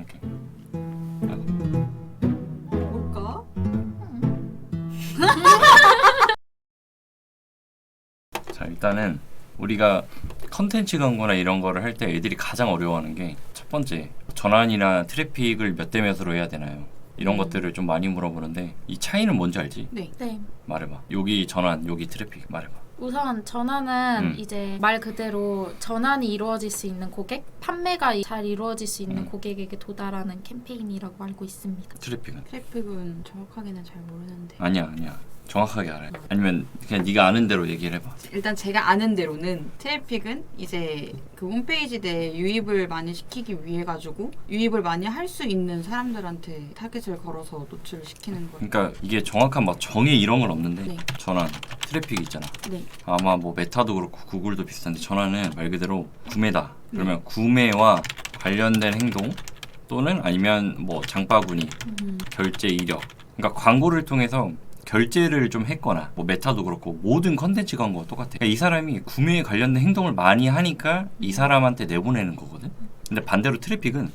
이렇게. 뭘까? 자 일단은 우리가 컨텐츠 광고나 이런 거를 할 때 애들이 가장 어려워하는 게 첫 번째 전환이나 트래픽을 몇 대 몇으로 해야 되나요? 이런 음. 것들을 좀 많이 물어보는데 이 차이는 뭔지 알지? 네. 네. 말해봐. 여기 전환, 여기 트래픽 말해봐. 우선 전환은 음. 이제 말 그대로 전환이 이루어질 수 있는 고객, 판매가 잘 이루어질 수 있는 음. 고객에게 도달하는 캠페인이라고 알고 있습니다. 트래픽은 트래픽은 정확하게는 잘 모르는데 아니야, 아니야. 정확하게 알아요. 아니면 그냥 네가 아는 대로 얘기를 해봐. 일단 제가 아는 대로는 트래픽은 이제 그 홈페이지 내 유입을 많이 시키기 위해 가지고 유입을 많이 할 수 있는 사람들한테 타겟을 걸어서 노출을 시키는 거예요. 그러니까 이게 정확한 막 정의 이런 건 없는데 네. 전환, 트래픽 있잖아. 네. 아마 뭐 메타도 그렇고 구글도 비슷한데 전환은 말 그대로 구매다. 그러면 구매와 관련된 행동 또는 아니면 뭐 장바구니, 음. 결제 이력. 그러니까 광고를 통해서 결제를 좀 했거나 뭐 메타도 그렇고 모든 컨텐츠 광고가 똑같아. 그러니까 이 사람이 구매에 관련된 행동을 많이 하니까 이 사람한테 내보내는 거거든. 근데 반대로 트래픽은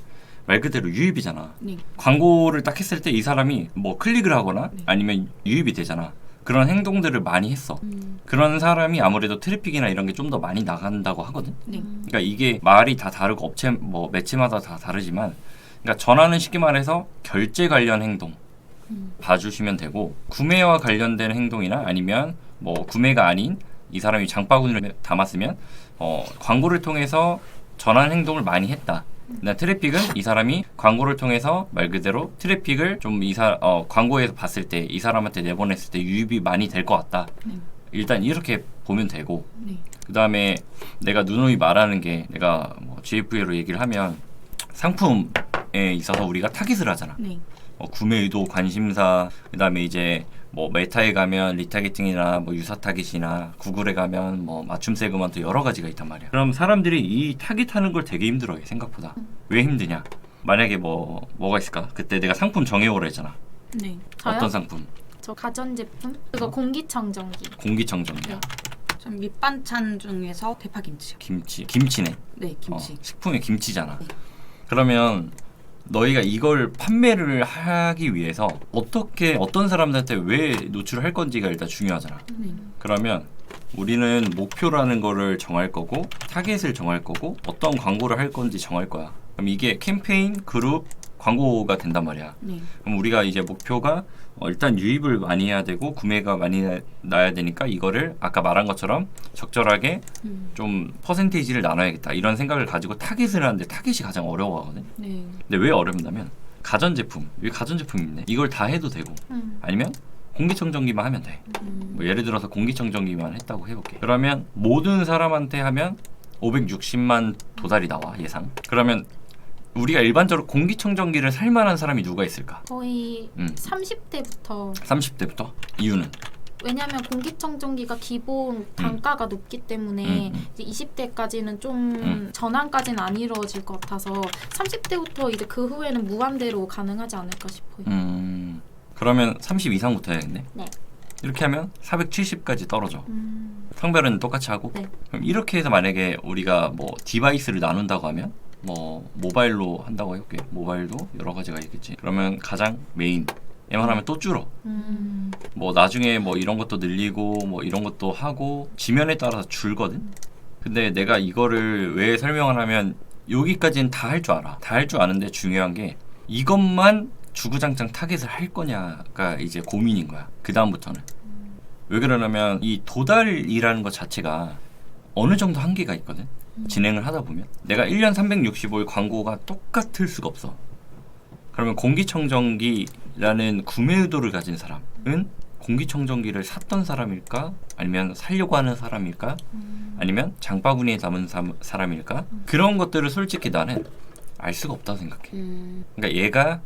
말 그대로 유입이잖아. 네. 광고를 딱 했을 때 이 사람이 뭐 클릭을 하거나 네. 아니면 유입이 되잖아. 그런 행동들을 많이 했어. 음. 그런 사람이 아무래도 트래픽이나 이런 게 좀 더 많이 나간다고 하거든. 네. 그러니까 이게 말이 다 다르고 업체 뭐 매체마다 다 다르지만 그러니까 전하는 쉽게 말해서 결제 관련 행동 음. 봐주시면 되고 구매와 관련된 행동이나 아니면 뭐 구매가 아닌 이 사람이 장바구니를 담았으면 어, 광고를 통해서 전환 행동을 많이 했다. 나 트래픽은 이 사람이 광고를 통해서 말 그대로 트래픽을 좀 이사 어, 광고에서 봤을 때 이 사람한테 내보냈을 때 유입이 많이 될 것 같다. 네. 일단 이렇게 보면 되고 네. 그 다음에 내가 누누이 말하는 게 내가 뭐 GFA로 얘기를 하면 상품에 있어서 우리가 타깃을 하잖아. 네. 어, 구매 의도, 관심사, 그 다음에 이제 뭐 메타에 가면 리타겟팅이나 뭐 유사 타깃이나 구글에 가면 뭐 맞춤 세그먼트 여러 가지가 있단 말이야. 그럼 사람들이 이 타깃하는 걸 되게 힘들어해 생각보다. 왜 힘드냐? 만약에 뭐 뭐가 있을까? 그때 내가 상품 정해오라 했잖아. 네. 저요? 어떤 상품? 저 가전제품? 그거 공기청정기. 공기청정기야. 전 밑반찬 중에서 대파김치. 김치. 김치네. 네, 김치. 어, 식품이 김치잖아. 네. 그러면 너희가 이걸 판매를 하기 위해서 어떻게 어떤 사람들한테 왜 노출할 건지가 일단 중요하잖아. 네. 그러면 우리는 목표라는 거를 정할 거고 타겟을 정할 거고 어떤 광고를 할 건지 정할 거야. 그럼 이게 캠페인, 그룹, 광고가 된단 말이야. 네. 그럼 우리가 이제 목표가 어, 일단 유입을 많이 해야 되고 구매가 많이 나- 나야 되니까 이거를 아까 말한 것처럼 적절하게 음. 좀 퍼센테이지를 나눠야겠다 이런 생각을 가지고 타겟을 하는데 타겟이 가장 어려워하거든. 네. 근데 왜 어렵냐면 가전제품 여기 가전제품 있네. 이걸 다 해도 되고 음. 아니면 공기청정기만 하면 돼. 음. 뭐 예를 들어서 공기청정기만 했다고 해볼게. 그러면 모든 사람한테 하면 560만 도달이 나와 예상. 그러면 우리가 일반적으로 공기청정기를 살 만한 사람이 누가 있을까? 거의 음. 30대부터 30대부터 이유는 왜냐하면 공기청정기가 기본 단가가 높기 때문에 음, 음. 이제 20대까지는 좀 음. 전환까지는 안 이루어질 것 같아서 30대부터 이제 그 후에는 무한대로 가능하지 않을까 싶어요. 음 그러면 30 이상부터 해야겠네. 네. 이렇게 하면 470까지 떨어져. 음. 성별은 똑같이 하고 네. 그럼 이렇게 해서 만약에 우리가 뭐 디바이스를 나눈다고 하면 뭐 모바일로 한다고 해볼게. 모바일도 여러 가지가 있겠지. 그러면 가장 메인. 에만 하면 또 줄어. 음. 뭐 나중에 뭐 이런 것도 늘리고 뭐 이런 것도 하고 지면에 따라서 줄거든? 근데 내가 이거를 왜 설명을 하면 여기까지는 다 할 줄 알아. 다 할 줄 아는데 중요한 게 이것만 주구장창 타겟을 할 거냐가 이제 고민인 거야. 그 다음부터는. 왜 그러냐면 이 도달이라는 것 자체가 어느 정도 한계가 있거든. 진행을 하다 보면 내가 1년 365일 광고가 똑같을 수가 없어. 그러면 공기청정기라는 구매 의도를 가진 사람은 공기청정기를 샀던 사람일까? 아니면 살려고 하는 사람일까? 아니면 장바구니에 담은 사, 사람일까? 그런 것들을 솔직히 나는 알 수가 없다고 생각해. 음. 그러니까 얘가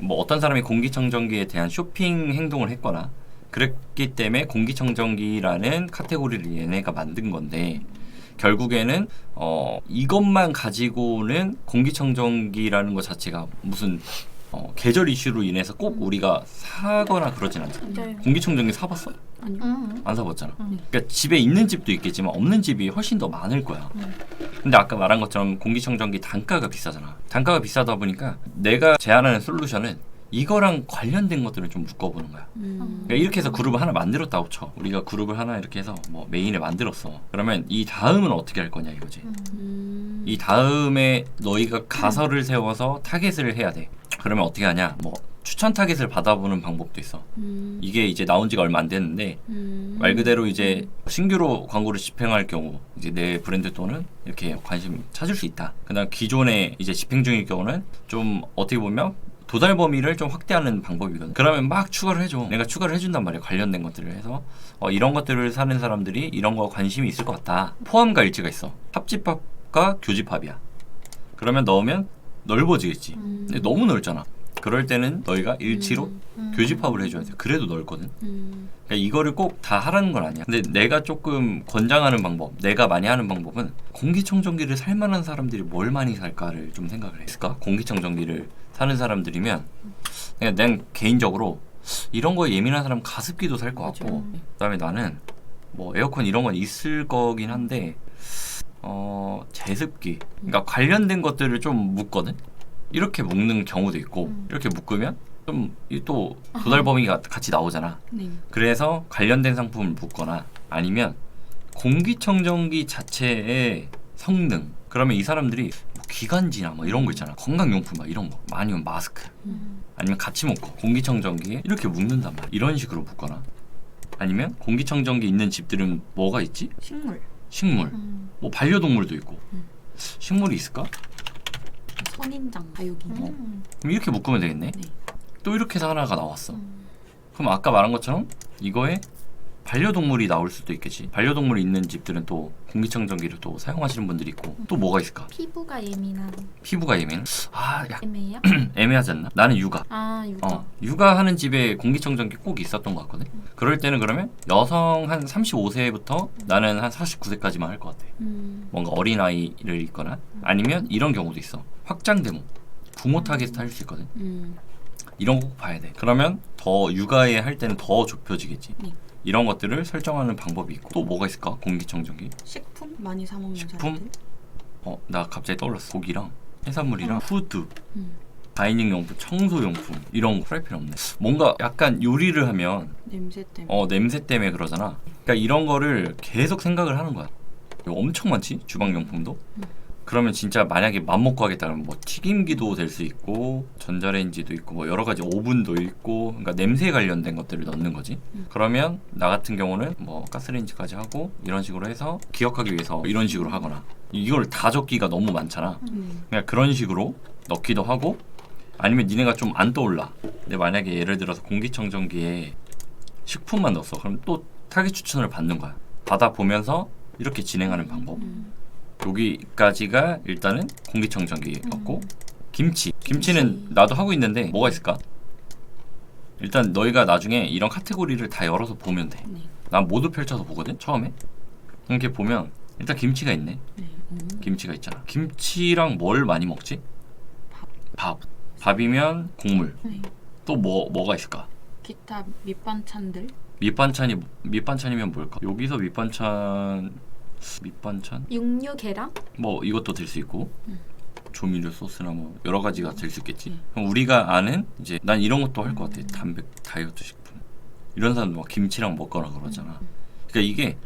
뭐 어떤 사람이 공기청정기에 대한 쇼핑 행동을 했거나 그랬기 때문에 공기청정기라는 카테고리를 얘네가 만든 건데 결국에는 어 이것만 가지고는 공기청정기라는 것 자체가 무슨 어, 계절 이슈로 인해서 꼭 우리가 사거나 그러진 않잖아. 네. 공기청정기 사봤어? 아니요. 음. 안 사봤잖아. 음. 그러니까 집에 있는 집도 있겠지만 없는 집이 훨씬 더 많을 거야. 음. 근데 아까 말한 것처럼 공기청정기 단가가 비싸잖아. 단가가 비싸다 보니까 내가 제안하는 솔루션은 이거랑 관련된 것들을 좀 묶어보는 거야. 음. 그러니까 이렇게 해서 그룹을 하나 만들었다고 쳐. 우리가 그룹을 하나 이렇게 해서 뭐 메인에 만들었어. 그러면 이 다음은 어떻게 할 거냐 이거지. 음. 이 다음에 너희가 가설을 세워서 타겟을 해야 돼. 그러면 어떻게 하냐? 뭐 추천 타겟을 받아보는 방법도 있어. 음. 이게 이제 나온 지가 얼마 안 됐는데 음. 말 그대로 이제 신규로 광고를 집행할 경우 이제 내 브랜드 또는 이렇게 관심 찾을 수 있다. 그다음 기존에 이제 집행 중일 경우는 좀 어떻게 보면 도달 범위를 좀 확대하는 방법이거든. 그러면 막 추가를 해줘. 내가 추가를 해준단 말이야. 관련된 것들을 해서 어, 이런 것들을 사는 사람들이 이런 거 관심이 있을 것 같다. 포함과 일치가 있어. 합집합과 교집합이야. 그러면 넣으면 넓어지겠지. 음. 근데 너무 넓잖아. 그럴 때는 너희가 일치로 음. 교집합을 해줘야 돼. 그래도 넓거든. 음. 그러니까 이거를 꼭 다 하라는 건 아니야. 근데 내가 조금 권장하는 방법, 내가 많이 하는 방법은 공기청정기를 살 만한 사람들이 뭘 많이 살까를 좀 생각을 했을까? 공기청정기를 사는 사람들이면 그냥 난 개인적으로 이런 거에 예민한 사람 가습기도 살 것 같고 맞아. 그다음에 나는 뭐 에어컨 이런 건 있을 거긴 한데 어 제습기 그러니까 관련된 것들을 좀 묶거든 이렇게 묶는 경우도 있고 음. 이렇게 묶으면 좀또 도달 범위가 같이 나오잖아 네. 그래서 관련된 상품을 묶거나 아니면 공기청정기 자체의 성능 그러면 이 사람들이 뭐 기관지나 뭐 이런 거 있잖아 건강용품 막 이런 거 아니면 마스크 음. 아니면 같이 묶고 공기청정기에 이렇게 묶는단 말이야 이런 식으로 묶거나 아니면 공기청정기 있는 집들은 뭐가 있지? 식물. 식물 음. 뭐 반려동물도 있고 음. 식물이 있을까? 선인장. 다육이. 음. 그럼 이렇게 묶으면 되겠네 네. 또 이렇게 해서 하나가 나왔어 음. 그럼 아까 말한 것처럼 이거에 반려동물이 나올 수도 있겠지. 반려동물이 있는 집들은 또 공기청정기를 또 사용하시는 분들이 있고 또 뭐가 있을까? 피부가 예민한 피부가 예민. 아, 약 애매해요? 애매하지 않나? 나는 육아. 아 육아. 어, 육아하는 집에 공기청정기 꼭 있었던 것 같거든. 그럴 때는 그러면 여성 한 35세부터 나는 한 49세까지만 할 것 같아. 음. 뭔가 어린 아이를 있거나 아니면 이런 경우도 있어. 확장 데모. 부모 타겟 할수 있거든. 음. 이런 거 꼭 봐야 돼. 그러면 더 육아에 할 때는 더 좁혀지겠지. 네. 이런 것들을 설정하는 방법이 있고 또 뭐가 있을까? 공기청정기. 식품 많이 사 먹는 식품? 사람들. 어, 나 갑자기 떠올랐어. 고기랑 해산물이랑 후드, 음. 다이닝 용품, 청소 용품 이런 거 프라이팬 없네. 뭔가 약간 요리를 하면 냄새 때문에. 어 냄새 때문에 그러잖아. 그러니까 이런 거를 계속 생각을 하는 거야. 이거 엄청 많지 주방 용품도. 음. 그러면 진짜 만약에 맘 먹고 하겠다 그러면 뭐 튀김기도 될 수 있고 전자레인지도 있고 뭐 여러 가지 오븐도 있고 그러니까 냄새 관련된 것들을 넣는 거지. 음. 그러면 나 같은 경우는 뭐 가스레인지까지 하고 이런 식으로 해서 기억하기 위해서 이런 식으로 하거나 이걸 다 적기가 너무 많잖아. 음. 그냥 그런 식으로 넣기도 하고 아니면 니네가 좀 안 떠올라. 근데 만약에 예를 들어서 공기청정기에 식품만 넣었어. 그럼 또 타겟 추천을 받는 거야. 받아 보면서 이렇게 진행하는 방법. 음. 여기까지가 일단은 공기청정기였고 김치. 김치는 김치. 나도 하고 있는데 뭐가 있을까? 일단 너희가 나중에 이런 카테고리를 다 열어서 보면 돼. 네. 난 모두 펼쳐서 보거든. 처음에 이렇게 보면 일단 김치가 있네. 네. 음. 김치가 있잖아. 김치랑 뭘 많이 먹지? 밥. 밥. 밥이면 국물. 네. 또뭐 뭐가 있을까? 기타 밑반찬들. 밑반찬이 밑반찬이면 뭘까? 여기서 밑반찬 밑반찬 육류 계란? 뭐 이것도 될 수 있고 음. 조미료 소스나 뭐 여러 가지가 될 수 있겠지. 음. 그럼 우리가 아는 이제 난 이런 것도 할 것 같아. 단백 다이어트 식품. 이런 사람도 막 김치랑 먹거나 그러잖아. 그러니까 이게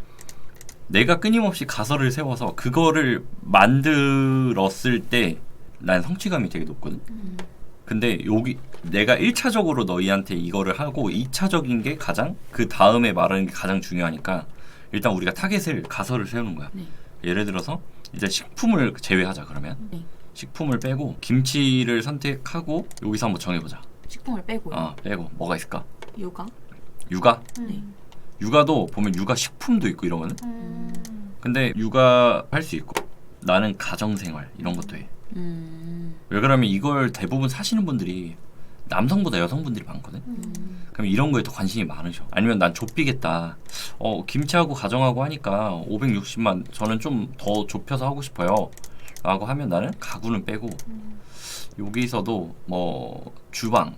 내가 끊임없이 가설을 세워서 그거를 만들었을 때 난 성취감이 되게 높거든. 음. 근데 여기 내가 1차적으로 너희한테 이거를 하고 2차적인 게 가장 그 다음에 말하는 게 가장 중요하니까 일단 우리가 타겟을 가설을 세우는 거야. 네. 예를 들어서 이제 식품을 제외하자 그러면 네. 식품을 빼고 김치를 선택하고 여기서 한번 정해보자. 식품을 빼고요. 어 빼고 뭐가 있을까? 요가. 육아? 네. 육아도 보면 육아 식품도 있고 이러거든. 음. 근데 육아 할 수 있고 나는 가정생활 이런 것도 해. 음. 왜 그러면 이걸 대부분 사시는 분들이 남성보다 여성분들이 많거든. 음. 그럼 이런 거에 더 관심이 많으셔. 아니면 난 좁히겠다. 어, 김치하고 가정하고 하니까 560만 저는 좀 더 좁혀서 하고 싶어요. 라고 하면 나는 가구는 빼고 여기서도 뭐 주방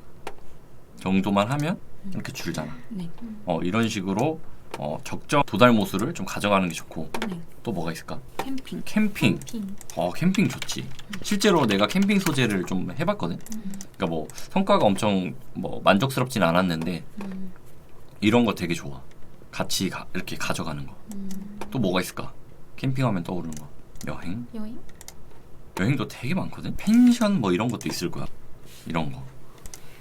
정도만 하면 이렇게 줄잖아. 네. 어 이런 식으로 어 적정 도달 모수를 좀 가져가는 게 좋고 네. 또 뭐가 있을까? 캠핑. 캠핑. 캠핑. 어 캠핑 좋지. 실제로 내가 캠핑 소재를 좀 해봤거든. 그러니까 뭐 성과가 엄청 뭐 만족스럽진 않았는데 음. 이런 거 되게 좋아. 같이 가, 이렇게 가져가는 거. 음. 또 뭐가 있을까? 캠핑하면 떠오르는 거. 여행? 여행? 여행도 되게 많거든. 펜션 뭐 이런 것도 있을 거야. 이런 거.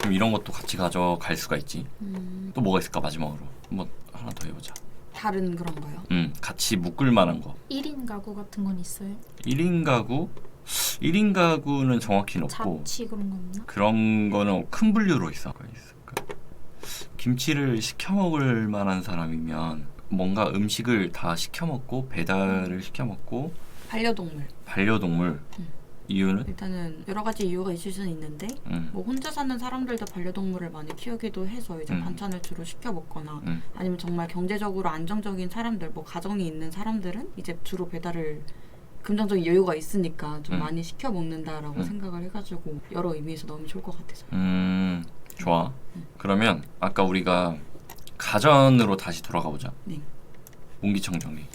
그럼 이런 것도 같이 가져갈 수가 있지. 음. 또 뭐가 있을까 마지막으로 한번 하나 더 해보자. 다른 그런 거요. 음, 같이 묶을 만한 거. 1인 가구 같은 건 있어요? 1인 가구? 1인 가구는 정확히는 없고 자취 그런 거 없나? 그런 거는 큰 분류로 있어. 있을까? 김치를 시켜 먹을 만한 사람이면 뭔가 음식을 다 시켜 먹고 배달을 시켜 먹고 반려동물. 반려동물 음. 이유는 일단은 여러 가지 이유가 있을 수는 있는데 음, 뭐 혼자 사는 사람들도 반려동물을 많이 키우기도 해서 이제 음. 반찬을 주로 시켜 먹거나 음. 아니면 정말 경제적으로 안정적인 사람들 뭐 가정이 있는 사람들은 이제 주로 배달을 금전적인 여유가 있으니까 좀 음. 많이 시켜 먹는다라고 음. 생각을 해가지고 여러 의미에서 너무 좋을 것 같아서 음, 좋아. 그러면 아까 우리가 가전으로 다시 돌아가 보자. 네. 공기청정기.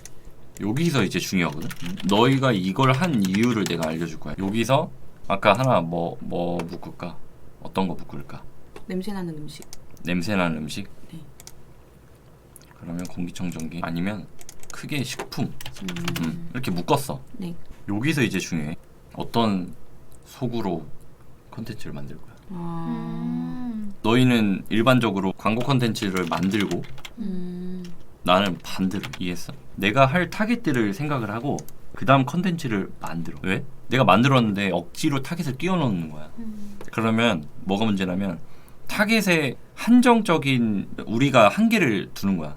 여기서 이제 중요하거든. 너희가 이걸 한 이유를 내가 알려줄 거야. 여기서 아까 하나 뭐뭐 묶을까? 어떤 거 묶을까? 냄새 나는 음식 냄새 나는 음식. 네. 그러면 공기청정기 아니면 크게 식품. 음, 음, 이렇게 묶었어. 네. 여기서 이제 중요해. 어떤 속으로 컨텐츠를 만들 거야. 아, 음. 너희는 일반적으로 광고 컨텐츠를 만들고 음, 나는 반대로 이해했어. 내가 할 타겟들을 생각을 하고 그 다음 컨텐츠를 만들어. 왜? 내가 만들었는데 억지로 타겟을 끼워 넣는 거야. 음. 그러면 뭐가 문제냐면 타겟에 한정적인 우리가 한계를 두는 거야.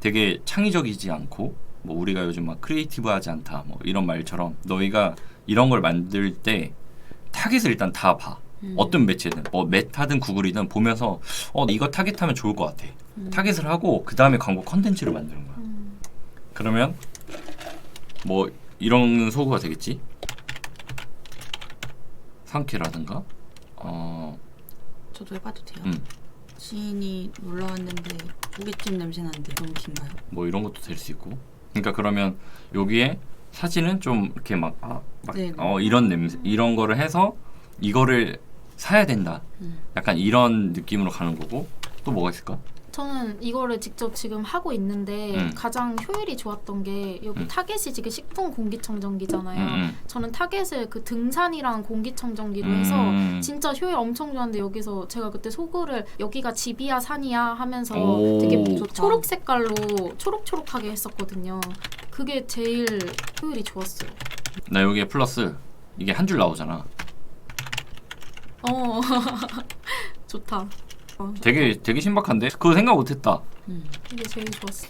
되게 창의적이지 않고 뭐 우리가 요즘 막 크리에이티브하지 않다 뭐 이런 말처럼 너희가 이런 걸 만들 때 타겟을 일단 다 봐. 음. 어떤 매체든 뭐 메타든 구글이든 보면서 어 이거 타겟하면 좋을 것 같아. 음. 타겟을 하고 그 다음에 광고 컨텐츠를 만드는 거야. 음. 그러면 뭐 이런 소구가 되겠지. 상쾌라든가 어 저도 해봐도 돼요. 음. 지인이 놀러 왔는데 고깃집 냄새 나는데 너무 긴가요? 뭐 이런 것도 될 수 있고. 그러니까 그러면 여기에 사진은 좀 이렇게 막, 아, 막 네. 어, 이런 냄새 이런 거를 해서 이거를 사야 된다. 음. 약간 이런 느낌으로 가는 거고 또 뭐가 있을까? 저는 이거를 직접 지금 하고 있는데 음. 가장 효율이 좋았던 게 여기 음. 타겟이 지금 식품 공기청정기잖아요. 음, 저는 타겟을 그 등산이랑 공기청정기로 음. 해서 음. 진짜 효율 엄청 좋았는데 여기서 제가 그때 소그를 여기가 집이야 산이야 하면서 오. 되게 좋다. 초록 색깔로 초록초록하게 했었거든요. 그게 제일 효율이 좋았어요. 나 여기에 플러스 이게 한 줄 나오잖아. 어 좋다. 어, 되게 되게 신박한데 그거 생각 못했다. 음. 이게 제일 좋았어.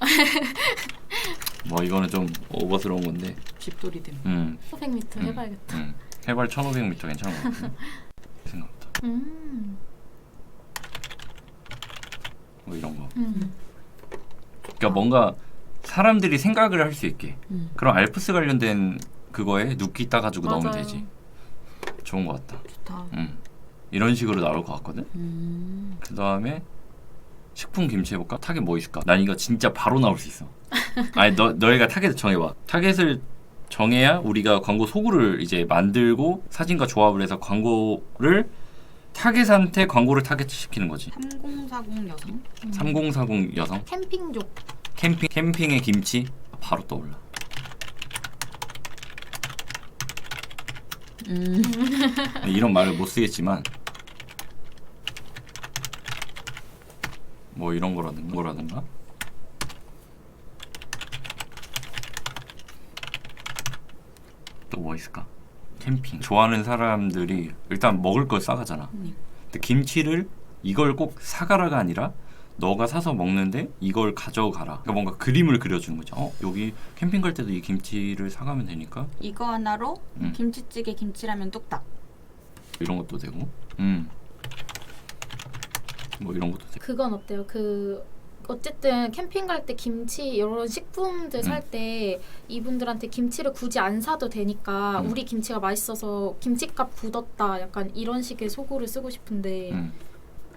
뭐 이거는 좀 오버스러운 건데. 집돌이들. 음. 400m 음. 해봐야겠다. 음. 해발 1,500m 괜찮은 것 같아. 생각보다. 음. 뭐 이런 거. 음. 그러니까 뭔가 사람들이 생각을 할 수 있게 음. 그런 알프스 관련된 그거에 눕기 따가지고 넣으면 맞아요. 되지. 좋은 것 같다. 좋다. 음. 이런 식으로 나올 것 같거든. 음. 그 다음에 식품 김치 해볼까? 타겟 뭐 있을까? 난 이거 진짜 바로 나올 수 있어. 아니 너 너희가 타겟을 정해봐. 타겟을 정해야 우리가 광고 소구를 이제 만들고 사진과 조합을 해서 광고를 타겟한테 광고를 타겟 시키는 거지. 3040 여성. 음. 3040 여성 캠핑족. 캠핑 캠핑의 김치 바로 떠올라. 음. 이런 말을 못 쓰겠지만 뭐 이런 거라든가 거라든가 또 뭐 있을까? 캠핑 좋아하는 사람들이 일단 먹을 걸 싸가잖아. 네. 근데 김치를 이걸 꼭 사가라가 아니라 너가 사서 먹는데 이걸 가져가라. 그러니까 뭔가 그림을 그려주는 거죠. 어 여기 캠핑 갈 때도 이 김치를 사가면 되니까 이거 하나로 음. 김치찌개 김치라면 뚝딱. 이런 것도 되고, 음, 뭐 이런 것도. 그건 어때요? 그 어쨌든 캠핑 갈 때 김치 이런 식품들 살 때 이분들한테 김치를 굳이 안 사도 되니까 음. 우리 김치가 맛있어서 김치값 굳었다 약간 이런 식의 소고를 쓰고 싶은데 음,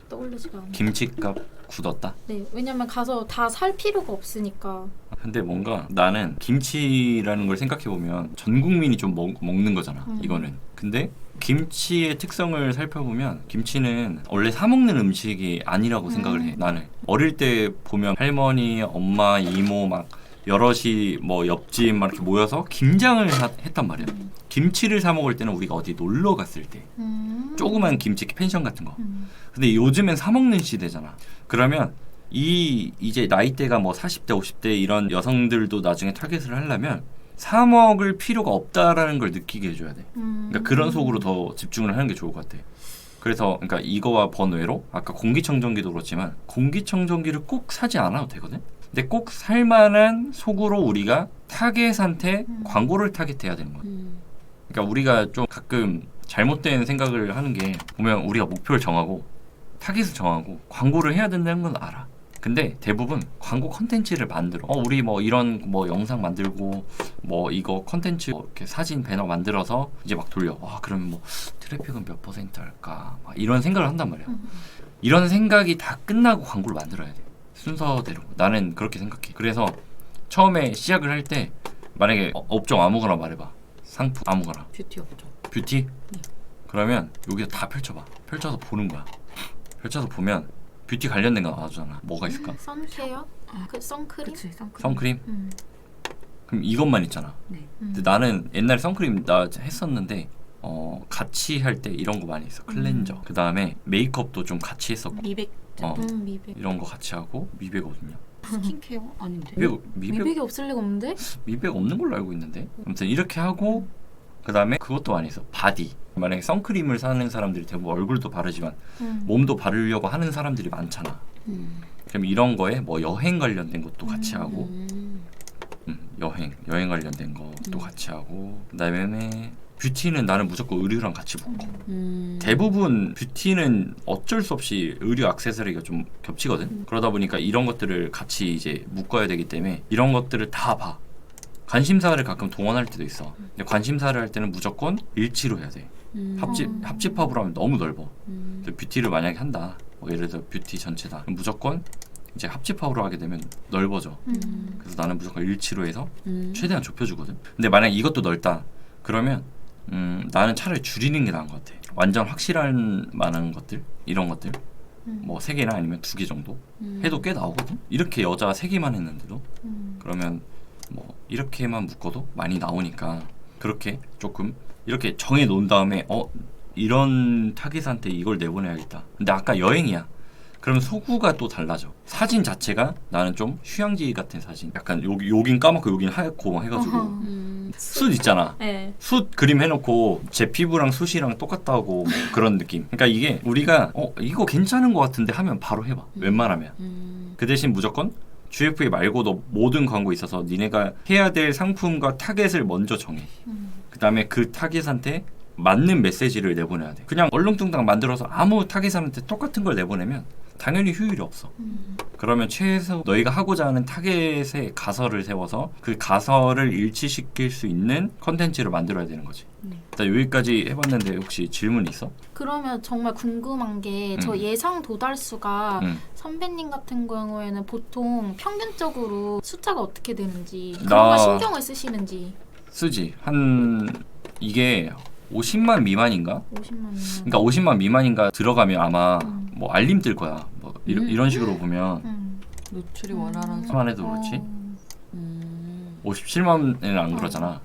떠오르지가 않아요. 김치값 굳었다. 네, 왜냐면 가서 다 살 필요가 없으니까. 근데 뭔가 나는 김치라는 걸 생각해 보면 전 국민이 좀 먹, 먹는 거잖아. 음. 이거는. 근데 김치의 특성을 살펴보면 김치는 원래 사 먹는 음식이 아니라고 생각을 해. 음. 나는 어릴 때 보면 할머니, 엄마, 이모 막 여럿이 뭐 옆집 막 이렇게 모여서 김장을 하- 했단 말이야. 음. 김치를 사 먹을 때는 우리가 어디 놀러 갔을 때 음. 조그만 김치 펜션 같은 거. 음. 근데 요즘엔 사 먹는 시대잖아. 그러면 이 이제 나이대가 뭐 40대, 50대 이런 여성들도 나중에 타겟을 하려면 사 먹을 필요가 없다라는 걸 느끼게 해줘야 돼. 음. 그러니까 그런 속으로 더 집중을 하는 게 좋을 것 같아. 그래서 그러니까 이거와 번외로 아까 공기청정기도 그렇지만 공기청정기를 꼭 사지 않아도 되거든. 근데 꼭 살만한 속으로 우리가 타겟한테 음. 광고를 타겟해야 되는 거야. 음. 그러니까 우리가 좀 가끔 잘못된 생각을 하는 게 보면 우리가 목표를 정하고 타깃을 정하고 광고를 해야 된다는 건 알아. 근데 대부분 광고 컨텐츠를 만들어. 어, 우리 뭐 이런 뭐 영상 만들고 뭐 이거 컨텐츠 뭐 이렇게 사진 배너 만들어서 이제 막 돌려. 와, 그러면 뭐 트래픽은 몇 퍼센트 할까? 막 이런 생각을 한단 말이야. 음. 이런 생각이 다 끝나고 광고를 만들어야 돼. 순서대로. 나는 그렇게 생각해. 그래서 처음에 시작을 할 때 만약에 어, 업종 아무거나 말해봐. 상품 아무거나. 뷰티 업종. 뷰티? 네. 그러면 여기서 다 펼쳐봐. 펼쳐서 보는 거야. 펼쳐서 보면 뷰티 관련된 거 나와주잖아. 뭐가 있을까? 선케어? 아, 그 선크림? 그치 선크림. 선크림? 음. 그럼 이것만 있잖아. 네. 음. 근데 나는 옛날에 선크림 나 했었는데 어 같이 할 때 이런 거 많이 했어. 클렌저. 그 다음에 메이크업도 좀 같이 했었고 미백 어. 음, 미백. 이런 거 같이 하고 미백거든요. 스킨케어 아닌데. 미백 미백 미백이 없을 리가 없는데? 미백 없는 걸로 알고 있는데 아무튼 이렇게 하고 그 다음에 그것도 많이 했어. 바디. 만약에 선크림을 사는 사람들이 대부분 얼굴도 바르지만 음. 몸도 바르려고 하는 사람들이 많잖아. 음. 그럼 이런 거에 뭐 여행 관련된 것도 같이 음. 하고 음. 음, 여행 여행 관련된 것도 음. 같이 하고 그다음에 뷰티는 나는 무조건 의류랑 같이 묶어 음. 대부분 뷰티는 어쩔 수 없이 의류 액세서리가 좀 겹치거든 음. 그러다 보니까 이런 것들을 같이 이제 묶어야 되기 때문에 이런 것들을 다 봐 관심사를 가끔 동원할 때도 있어 근데 관심사를 할 때는 무조건 일치로 해야 돼 음. 합집 음. 합집합으로 하면 너무 넓어 음. 뷰티를 만약에 한다 뭐 예를 들어 뷰티 전체다 그럼 무조건 이제 합집합으로 하게 되면 넓어져 음. 그래서 나는 무조건 일치로 해서 음. 최대한 좁혀주거든 근데 만약 이것도 넓다 그러면 음, 나는 차라리 줄이는 게 나은 것 같아 완전 확실한 만한 것들 이런 것들 음. 뭐세 개나 아니면 두 개 정도 음. 해도 꽤 나오거든 이렇게 여자 세 개만 했는데도 음. 그러면 뭐 이렇게만 묶어도 많이 나오니까 그렇게 조금 이렇게 정해 놓은 다음에 어 이런 타깃한테 이걸 내보내야겠다. 근데 아까 여행이야. 그럼 소구가 또 달라져. 사진 자체가 나는 좀 휴양지 같은 사진. 약간 여기 여긴 까맣고 여긴 하얗고 막 해가지고 어허. 음. 숯 있잖아. 네. 숯 그림 해놓고 제 피부랑 숯이랑 똑같다고 뭐 그런 느낌. 그러니까 이게 우리가 어 이거 괜찮은 것 같은데 하면 바로 해봐. 음. 웬만하면. 음. 그 대신 무조건 GFA 말고도 모든 광고에 있어서 니네가 해야 될 상품과 타겟을 먼저 정해. 음. 그 다음에 그 타겟한테 맞는 메시지를 내보내야 돼. 그냥 얼렁뚱땅 만들어서 아무 타겟한테 똑같은 걸 내보내면 당연히 효율이 없어. 음. 그러면 최소 너희가 하고자 하는 타겟의 가설을 세워서 그 가설을 일치시킬 수 있는 컨텐츠를 만들어야 되는 거지. 네. 일단 여기까지 해봤는데 혹시 질문 있어? 그러면 정말 궁금한 게 저 음. 예상 도달수가 응. 선배님 같은 경우에는 보통 평균적으로 숫자가 어떻게 되는지 그런 나- 걸 신경을 쓰시는지 쓰지. 한 이게 50만 미만인가? 50만 원. 그러니까 50만 미만인가 들어가면 아마 음. 뭐 알림 뜰 거야. 뭐 이런, 음. 이런 식으로 보면 음. 노출이 원활한 수. 만 해도 그렇지. 어. 음. 57만에는 안 어. 그러잖아.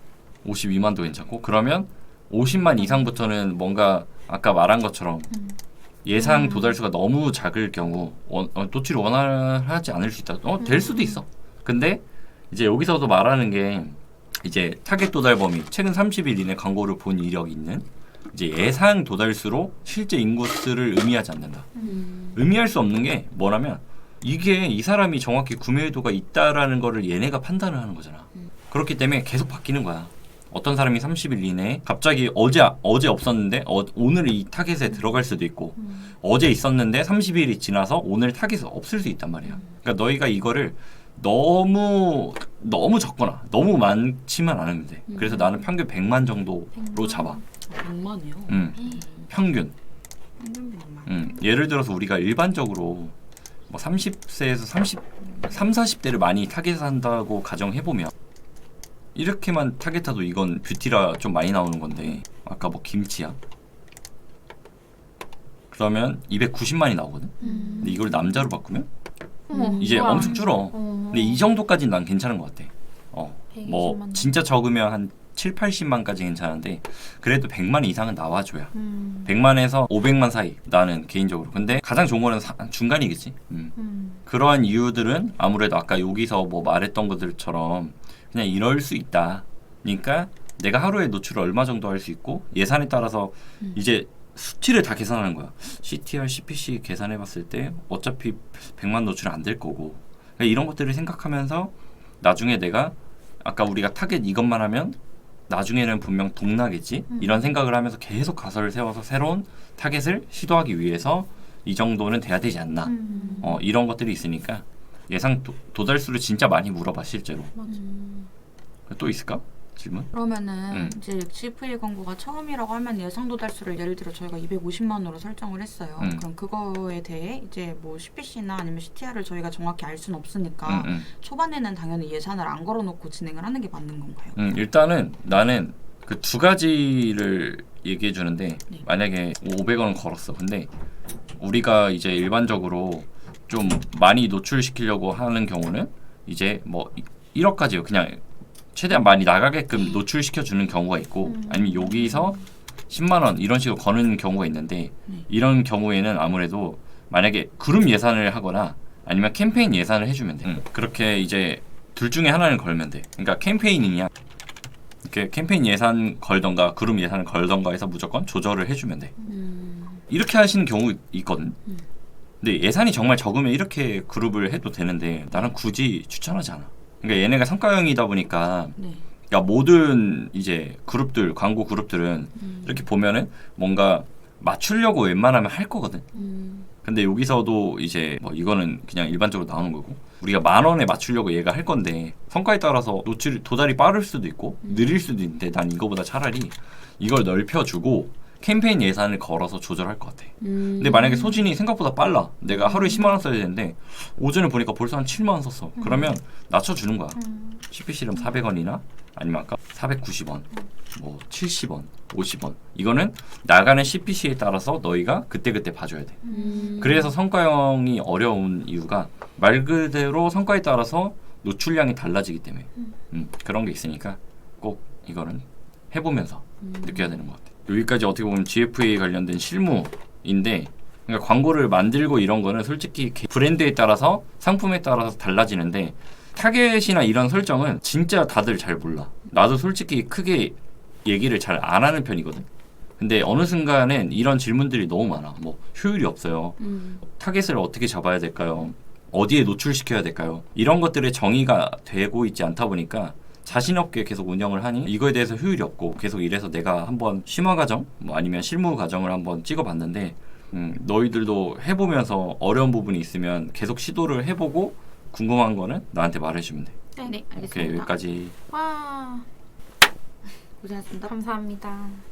52만도 괜찮고 그러면 50만 이상부터는 뭔가 아까 말한 것처럼 음. 예상 음. 도달수가 너무 작을 경우 원, 어, 노출이 원활하지 않을 수 있다. 어, 될 수도 음. 있어. 근데 이제 여기서도 말하는 게 이제 타겟 도달 범위 최근 30일 이내 광고를 본 이력이 있는 이제 예상 도달수로 실제 인구수를 의미하지 않는다. 음. 의미할 수 없는 게 뭐냐면 이게 이 사람이 정확히 구매 의도가 있다라는 거를 얘네가 판단을 하는 거잖아. 음. 그렇기 때문에 계속 바뀌는 거야. 어떤 사람이 30일 이내에 갑자기 어제 어제 없었는데 어, 오늘 이 타겟에 들어갈 수도 있고 음. 어제 있었는데 30일이 지나서 오늘 타겟이 없을 수 있단 말이야. 그러니까 너희가 이거를 너무 너무 적거나 너무 많지만 않으면 돼. 그래서 나는 평균 100만 정도로 100만. 잡아. 100만이요? 음, 평균. 평균 100만. 음, 예를 들어서 우리가 일반적으로 뭐 30세에서 30, 3, 40대를 많이 타겟한다고 가정해 보면 이렇게만 타겟해도 이건 뷰티라 좀 많이 나오는 건데 아까 뭐 김치야. 그러면 290만이 나오거든. 음. 근데 이걸 남자로 바꾸면 어머, 이제 뭐야. 엄청 줄어. 어. 근데 이 정도까지는 난 괜찮은 것 같아. 어, 뭐 120만. 진짜 적으면 한 7, 80만까지 괜찮은데 그래도 100만 이상은 나와줘야. 음. 100만에서 500만 사이 나는 개인적으로. 근데 가장 좋은 거는 사- 중간이겠지. 음. 음. 그러한 이유들은 아무래도 아까 여기서 뭐 말했던 것들처럼 그냥 이럴 수 있다. 그러니까 내가 하루에 노출을 얼마 정도 할 수 있고 예산에 따라서 음. 이제 수치를 다 계산하는 거야. CTR, CPC 계산해 봤을 때 어차피 100만 노출은 안될 거고. 그러니까 이런 것들을 생각하면서 나중에 내가 아까 우리가 타겟 이것만 하면 나중에는 분명 동나겠지. 음. 이런 생각을 하면서 계속 가설을 세워서 새로운 타겟을 시도하기 위해서 이 정도는 돼야 되지 않나. 음. 어, 이런 것들이 있으니까 예상 도, 도달수를 진짜 많이 물어봐 실제로. 맞아. 음. 또 있을까? 질문? 그러면은 음. 이제 CFA 광고가 처음이라고 하면 예상 도달수를 예를 들어 저희가 250만으로 설정을 했어요. 음. 그럼 그거에 대해 이제 뭐 CPC나 아니면 CTR을 저희가 정확히 알 수는 없으니까 응, 응. 초반에는 당연히 예산을 안 걸어놓고 진행을 하는 게 맞는 건가요? 음, 일단은 나는 그 두 가지를 얘기해 주는데 네. 만약에 500원을 걸었어. 근데 우리가 이제 일반적으로 좀 많이 노출시키려고 하는 경우는 이제 뭐 1억까지요. 그냥 최대한 많이 나가게끔 노출시켜 주는 경우가 있고 음. 아니면 여기서 10만 원 이런 식으로 거는 경우가 있는데 네. 이런 경우에는 아무래도 만약에 그룹 예산을 하거나 아니면 캠페인 예산을 해주면 돼. 음, 그렇게 이제 둘 중에 하나를 걸면 돼. 그러니까 캠페인이냐 이렇게 캠페인 예산 걸던가 그룹 예산을 걸던가 해서 무조건 조절을 해주면 돼. 음. 이렇게 하시는 경우 있거든. 음. 근데 예산이 정말 적으면 이렇게 그룹을 해도 되는데 나는 굳이 추천하지 않아. 그러니까 얘네가 성과형이다 보니까 네. 그러니까 모든 이제 그룹들 광고 그룹들은 음. 이렇게 보면은 뭔가 맞추려고 웬만하면 할 거거든. 음. 근데 여기서도 이제 뭐 이거는 그냥 일반적으로 나오는 거고 우리가 만 원에 맞추려고 얘가 할 건데 성과에 따라서 노출 도달이 빠를 수도 있고 느릴 수도 있는데 난 이거보다 차라리 이걸 넓혀주고 캠페인 예산을 걸어서 조절할 것 같아. 음. 근데 만약에 소진이 생각보다 빨라. 내가 하루에 10만 원 써야 되는데 오전에 보니까 벌써 한 7만 원 썼어. 그러면 낮춰주는 거야. 음. CPC는 400원이나 아니면 아까 490원, 뭐 70원, 50원. 이거는 나가는 CPC에 따라서 너희가 그때그때 봐줘야 돼. 음. 그래서 성과형이 어려운 이유가 말 그대로 성과에 따라서 노출량이 달라지기 때문에 음. 음, 그런 게 있으니까 꼭 이거는 해보면서 음. 느껴야 되는 것 같아요. 여기까지 어떻게 보면 GFA 관련된 실무인데 그러니까 광고를 만들고 이런 거는 솔직히 개- 브랜드에 따라서 상품에 따라서 달라지는데 타겟이나 이런 설정은 진짜 다들 잘 몰라. 나도 솔직히 크게 얘기를 잘 안 하는 편이거든. 근데 어느 순간엔 이런 질문들이 너무 많아. 뭐 효율이 없어요. 음. 타겟을 어떻게 잡아야 될까요? 어디에 노출시켜야 될까요? 이런 것들의 정의가 되고 있지 않다 보니까 자신 없게 계속 운영을 하니 이거에 대해서 효율이 없고 계속 이래서 내가 한번 심화 과정 뭐 아니면 실무 과정을 한번 찍어봤는데 음, 너희들도 해보면서 어려운 부분이 있으면 계속 시도를 해보고 궁금한 거는 나한테 말해주면 돼. 네, 오케이 알겠습니다. 여기까지. 와 고생하셨습니다. 감사합니다.